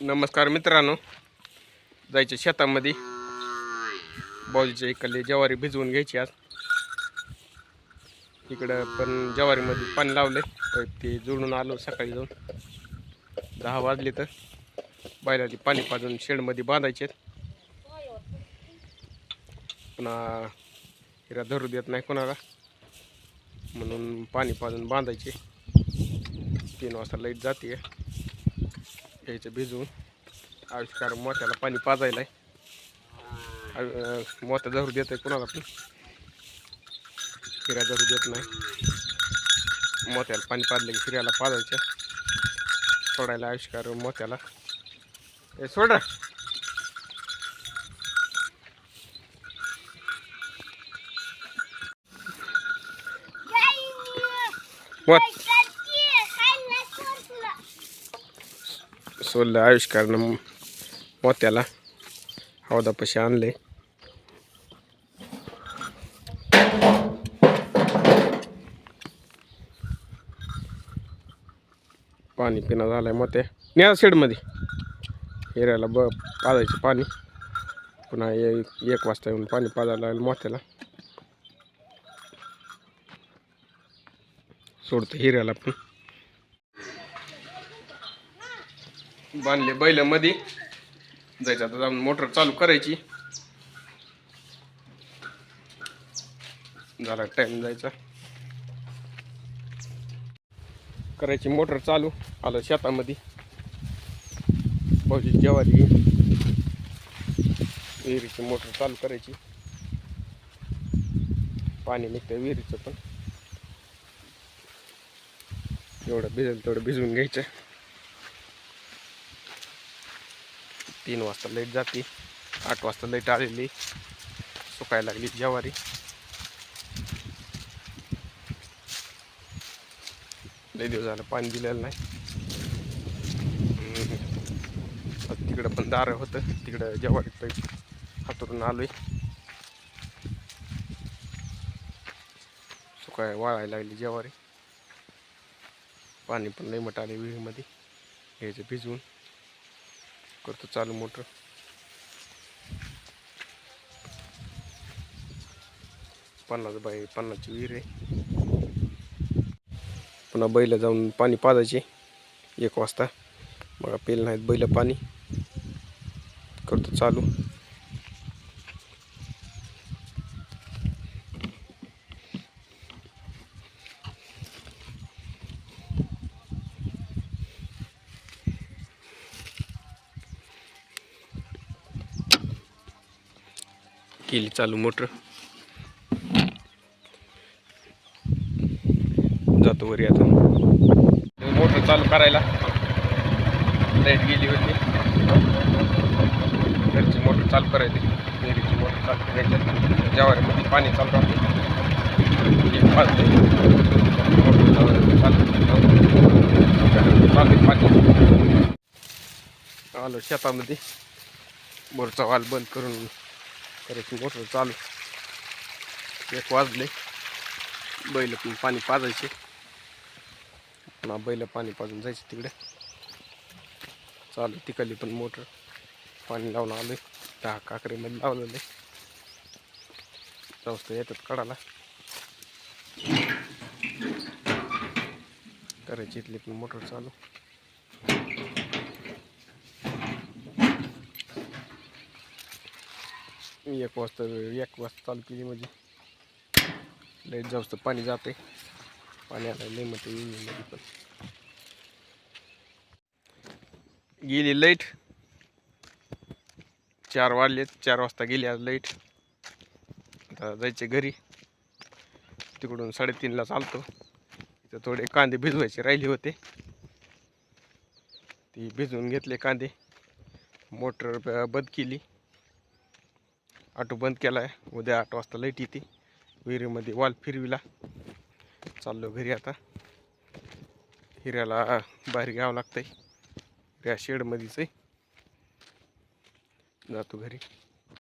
नमस्कार मित्रांनो. जायचे शेतामध्ये. बाजूच्या इकडले ज्वारी भिजवून घ्यायची आज. इकडं पण ज्वारीमध्ये पाणी लावले ते जुळून आलो सकाळी जाऊन. दहा वाजले तर बैलाची पाणी पाजून शेडमध्ये बांधायचे पुन्हा हिरा धरू देत नाही कोणाला. म्हणून पाणी पाजून बांधायचे. तीन वाजता लाइट जाते घ्यायचं भिजवून. आविष्कार मोत्याला पाणी पाजायला मोत्या जरूर देत आहे कुणाला पण. फिऱ्या जरूर देत नाही. मोत्याला पाणी पाजलं की फिऱ्याला पाजायच्या सोडायला आविष्कार मोत्याला. ए सोडा What? सोललं आविष्कारनं मोत्याला हौदापाशी आणले. पाणी पिणं झालंय मोत्या. न्या शेडमध्ये. हिऱ्याला ब पाजायचं पाणी. पुन्हा एक एक वाजता येऊन पाणी पाजायला लागलं मोत्याला. सोडतं हिऱ्याला पण. बांधले बैलमध्ये जायचं आता जाऊन मोटर चालू करायची. झाला टाइम जायचा. करायची मोटर चालू. आलं शेतामध्ये. भाऊजी जेवारी विहिरीची मोटर चालू करायची. पाणी निघतं विहिरीचं पण. जेवढं भिजेल तेवढं भिजवून घ्यायचं. तीन वाजता लाइट जाते. आठ वाजता लाइट आलेली. सुकायला लागली ज्वारी. लई दिवस झालं पाणी दिलेलं नाही. तिकडं पण दार होतं. तिकडं ज्वारी पाईप हातरून आलोय. सुकाय वाळायला लागली ज्वारी. पाणी पण लई मट आले विहिरीमध्ये घ्यायचं भिजवून करतो चालू मोटर. पन्नास बाय पन्नासची विहीर आहे. पुन्हा बैल जाऊन पाणी पाजायचे एक वाजता. मग पेल नाहीत बैल पाणी. करतो चालू. केली चालू मोटर. जातो वरी आता. मोटर चालू करायला. लाइट गेली होती. घरची मोटर चालू करायची. विहिरीची मोटर चालू करायची. ज्वारीमध्ये पाणी चालू राहते. चालू चालू आहे पाणी आलो शेतामध्ये. बोरचा वाल बंद करून करायची मोटर चालू. एक वाजले. बैल पण पाणी पाजायचे. पुन्हा बैल पाणी पाजून जायचे तिकडे. चालू तिकडली पण मोटर. पाणी लावून आलं दहा काकरीमध्ये जाऊस जास्त येतात कडाला करायची इथली पण मोटर चालू. एक वाजता एक वाजता चालू केली म्हणजे. लाइट जास्त पाणी जाते पाणी लय लई मध्ये पण. गेली लाइट चार वाजले चार वाजता गेली आज लाइट आता जायचे घरी. तिकडून साडेतीनला चालतो. इथं थोडे कांदे भिजवायचे राहिले होते. ती भिजवून घेतले कांदे. मोटर बंद केली. ऑटो बंद केला आहे उद्या आठ वाजता लाइट येते. विहिरीमध्ये वाल फिरविला. चाललो घरी आता. हिऱ्याला बाहेर घ्यावं लागतंय. त्या शेडमध्येच आहे. जातो घरी.